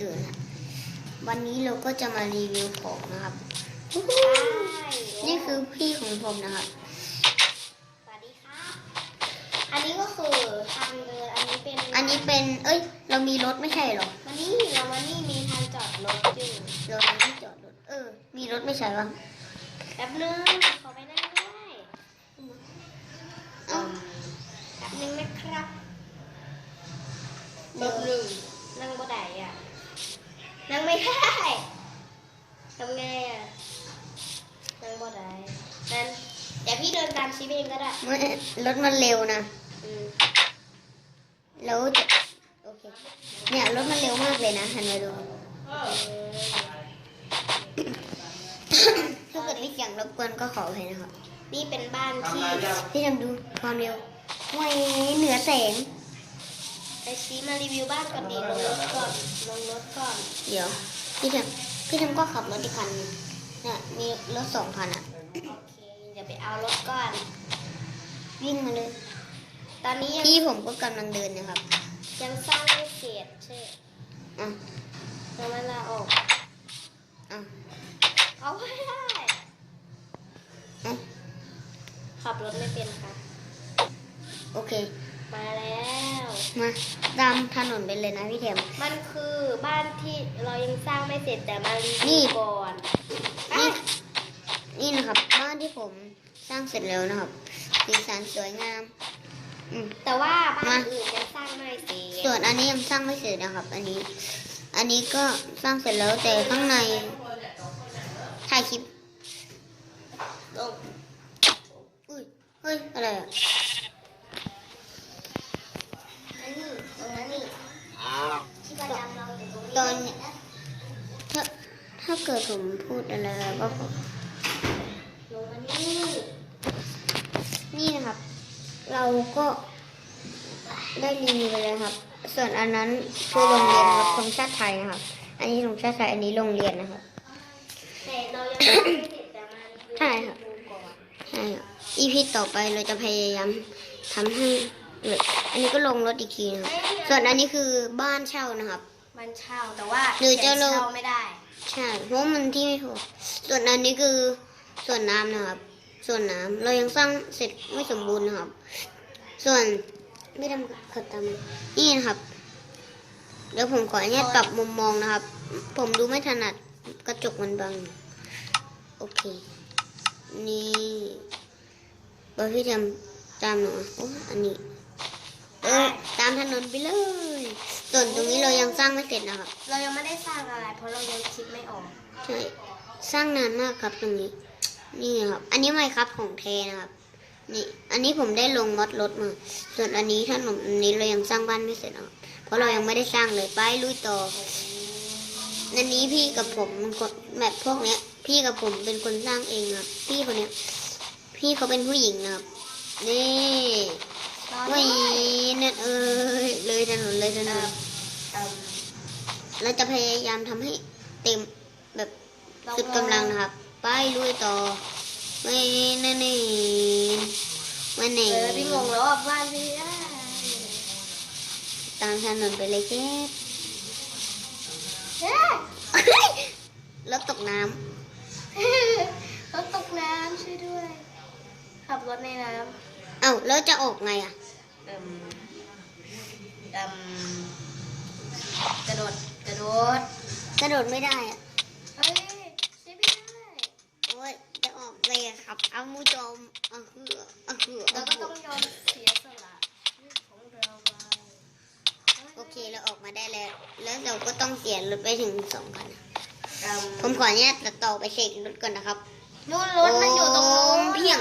ตื่นละวันนี้เราก็จะมารีวิวของนะครับ นี่คือพี่ของผมนะครับ สวัสดีครับ อันนี้ก็คือทางเดิน อันนี้เป็น อันนี้เป็น เอ้ย เรามีรถไม่ใช่เหรอวันนี้เราวันนี้มีทางจอดรถอยู่เรามีที่จอดรถ เออ มีรถไม่ใช่ปะแป๊บนึงขอไปนั่งด้วยเอ้าแป๊บนึงนะครับรถหนึ่งนั่งบ่ได้อะนั่ง ไม่ได้ทำไงอะนั่งบ่ได้นั่นเดี๋ยวพี่เดินตามชิปเองก็ได้ไม่รถมันเร็วนะ อืมแล้วจะโอเค เนี่ยรถมันเร็วมากเลยนะหันมาดูเออถ้าเกิดมีเสียงรบกวนก็ขออภัยนะครับ นี่เป็นบ้านที่พี่ทำดูความเร็วไว้เหนือแสง ไอซีมารีวิวบ้านก่อนดีลงรถก่อนลงรถก่อน เดี๋ยว พี่ทำพี่ทำก็ขับรถอีกคันหนึ่งเนี่ยมีรถสองคันอะโอเคเดี๋ยวไปเอารถก่อน วิ่งมาเลย ตอนนี้ยังพี่ผมก็กำลังเดินนะครับ ยังสร้างไม่เสร็จใช่ อะแล้วเวลาออกอะเอาไม่ได้อะขับรถไม่เป็นค่ะ โอเค มาแล้ว มาตามถนนไปเลยนะพี่เทม มันคือบ้านที่เรายังสร้างไม่เสร็จแต่มารีนี่ วิวก่อนนี่ นี่นะครับ บ้านที่ผมสร้างเสร็จแล้วนะครับ สีสันสวยงาม อืม แต่ว่าบ้านมา อื่นยังสร้างไม่เสร็จส่วนอันนี้ยังสร้างไม่เสร็จนะครับ อันนี้ อันนี้ก็สร้างเสร็จแล้วแต่ข้างในถ่ายคลิปลงอุ้ยเฮ้ยอะไรอะ อันนี้ตรงนั้นนี่ที่ประจำเราอยู่ตรงนี้ ตอนถ้า ถ้าเกิดผมพูดอะไรก็ขอลงมานี่ นี่นะครับ เราก็ได้รีวิวไปแล้วครับ ส่วนอันนั้นคือโรงเรียนรับธงชาติไทยนะครับ อันนี้ธงชาติไทย อันนี้โรงเรียนนะครับ แต่เรายังสร้างไม่เสร็จแต่มารีวิวใช่ค่ะดูก่อนใช่ครับ EP ต่อไปเราจะพยายามทำให้แบบอันนี้ก็ลงรถอีกทีนะครับ ส่วนอันนี้คือบ้านเช่านะครับ มันเช่าแต่ว่าหรือจะลงเช่าไม่ได้ ใช่เพราะมันที่ไม่พอส่วนอันนี้คือส่วนน้ำนะครับ ส่วนน้ำเรายังสร้างเสร็จไม่สมบูรณ์นะครับ ส่วนไม่ทำขัดตามนี่นะครับ เดี๋ยวผมขออนุญาตปรับมุมมองนะครับ ผมดูไม่ถนัดกระจกมันบัง โอเค นี่บอพี่ทำตามหนูอ,อันนี้ ออตามถนนไปเลยส่วนตรงนี้เรายังสร้างไม่เสร็จนะครับเรายังไม่ได้สร้างอะไร เพราะเรายังคิดไม่ออกใช่สร้างนานมากครับตรงนี้ นี่ครับ อันนี้ไม่ครับของแท้นะครับ นี่ อันนี้ผมได้ลงมอดรถมา ส่วนอันนี้ถนนอันนี้เรายังสร้างบ้านไม่เสร็จนะครับเพราะเรายังไม่ได้สร้างเลยไปลุยต่ออันนี้พี่กับผมเป็นคนแบบพวกเนี้ย พี่กับผมเป็นคนสร้างเองครับพี่คนเนี้ย พี่เขาเป็นผู้หญิงนะครับนี่รอด้ไม่ วยนั่นเอ้ยเลยถนนเลยถนนเอิ่มเราจะพยายามทำให้เต็มแบบสุดกำลังนะครับ ไปลุยต่อไม่นั่นนี่ไม่เอนี่อพี่งงแล้วว่าบ้านพี่ได้ตามถนนไปเลยเจ๊เฮ้ยแล้วตกน้รถตกน้ำช่วยด้วย ขับรถในน้ำ เอ้าแล้วจะออกไงอะำเอิ่มเอิ่มกระโดดกระโดดกระโดดไม่ได้อะเฮ้ยช่วยพี่ได้โอ้ยจะออกไงอะครับเอามูจอมเอาเหือเอาเหือเราเอาก็เหืต้อองยอมเสียสละชีวิตของเราไปโอเคเราออกมาได้แล้ว แล้วเราก็ต้องเสียรถไปถึงสองคันอะเอิ่มผมขออนุญาตตัดต่อไปเช็ครถก่อนนะครับ นู่นรถมันอยู่ตรงนู้นโเพียง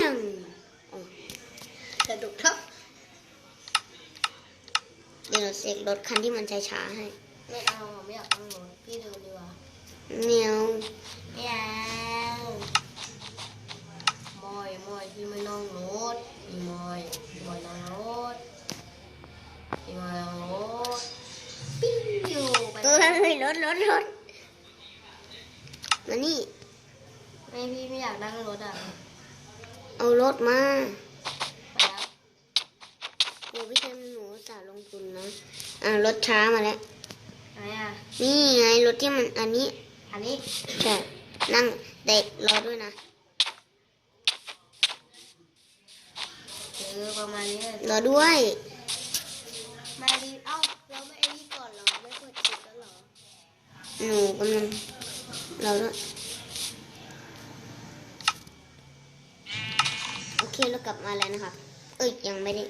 กระดุกทับเดี๋ยวเราเสกรถคันที่มันช้าๆให้ ไม่เอาผมไม่อยากนั่งรถพี่เดินดีกว่าเมียวไม่เอามอยมอยพี่ไม่นั่งรถพี่มอยพี่มอยนั่งรถพี่มอยนั่งรถปิ้งอยู่ไปเฮ้ยรถรถรถมานี่ไม่พี่ไม่อยากนั่งรถอะ เอารถมาไปแล้วโอ้พี่เทมหนูอุตสาห์ลงทุนนะ อ่ารถช้ามาแล้ว ไหนอะ นี่ไงรถที่มันอันนี้อันนี้ ใช่นั่งเด็กรอด้วยนะเออประมาณนี้รอด้วย มาดีเอ้า เราไม่ไอ้นี่ก่อนเหรอ ไม่เปิดคลิปแล้วเหรอ หนูกำลังรอด้วย โอเคเรากลับมาแล้วนะครับ เอ้ยยังไม่ได้